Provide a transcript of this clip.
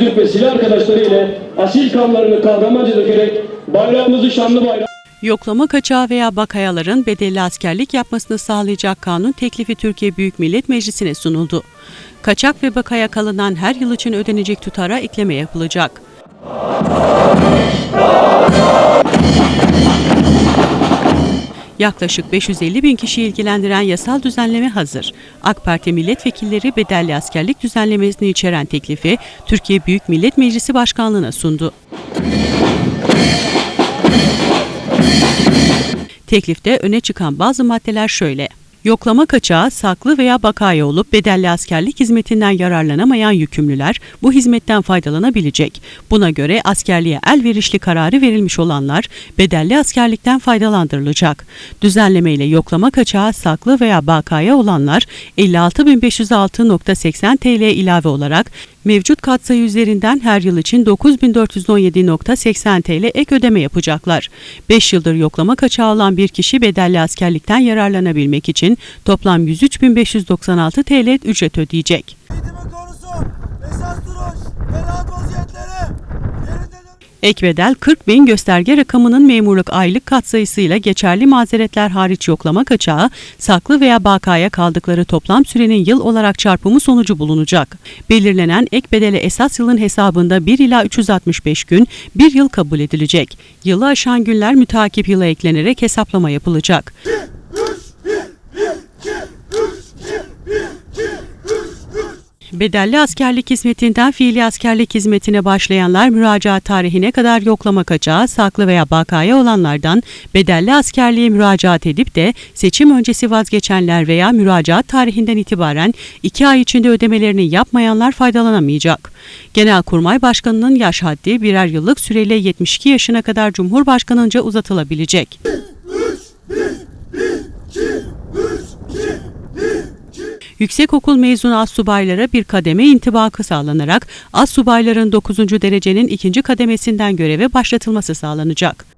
Atatürk ve silah arkadaşları asil kanlarını kahramanca dökerek bayrağımızı şanlı bayrağı Yoklama kaçağı veya bakayaların bedelli askerlik yapmasını sağlayacak kanun teklifi Türkiye Büyük Millet Meclisi'ne sunuldu. Kaçak ve bakaya kalınan her yıl için ödenecek tutara ekleme yapılacak. Yaklaşık 550 bin kişi ilgilendiren yasal düzenleme hazır. AK Parti milletvekilleri bedelli askerlik düzenlemesini içeren teklifi Türkiye Büyük Millet Meclisi Başkanlığı'na sundu. Teklifte öne çıkan bazı maddeler şöyle. Yoklama kaçağı, saklı veya bakaya olup bedelli askerlik hizmetinden yararlanamayan yükümlüler bu hizmetten faydalanabilecek. Buna göre askerliğe elverişli kararı verilmiş olanlar bedelli askerlikten faydalandırılacak. Düzenlemeyle yoklama kaçağı, saklı veya bakaya olanlar 56.506.80 TL ilave olarak mevcut katsayı üzerinden her yıl için 9417.80 TL ek ödeme yapacaklar. 5 yıldır yoklama kaçağı olan bir kişi bedelli askerlikten yararlanabilmek için toplam 103.596 TL ücret ödeyecek. Eğitimin konusu esas duruş ve rahat vaziyetleri yerinde de... Ek bedel 40 bin gösterge rakamının memurluk aylık katsayısıyla geçerli mazeretler hariç yoklama kaçağı, saklı veya bakaya kaldıkları toplam sürenin yıl olarak çarpımı sonucu bulunacak. Belirlenen ek bedele esas yılın hesabında 1 ila 365 gün, 1 yıl kabul edilecek. Yılı aşan günler mütakip yıla eklenerek hesaplama yapılacak. Bedelli askerlik hizmetinden fiili askerlik hizmetine başlayanlar müracaat tarihine kadar yoklama kaçağı, saklı veya bakaya olanlardan bedelli askerliğe müracaat edip de seçim öncesi vazgeçenler veya müracaat tarihinden itibaren 2 ay içinde ödemelerini yapmayanlar faydalanamayacak. Genelkurmay Başkanı'nın yaş haddi birer yıllık süreyle 72 yaşına kadar Cumhurbaşkanınca uzatılabilecek. Yüksekokul mezunu astsubaylara bir kademe intibakı sağlanarak astsubayların 9. derecenin ikinci kademesinden göreve başlatılması sağlanacak.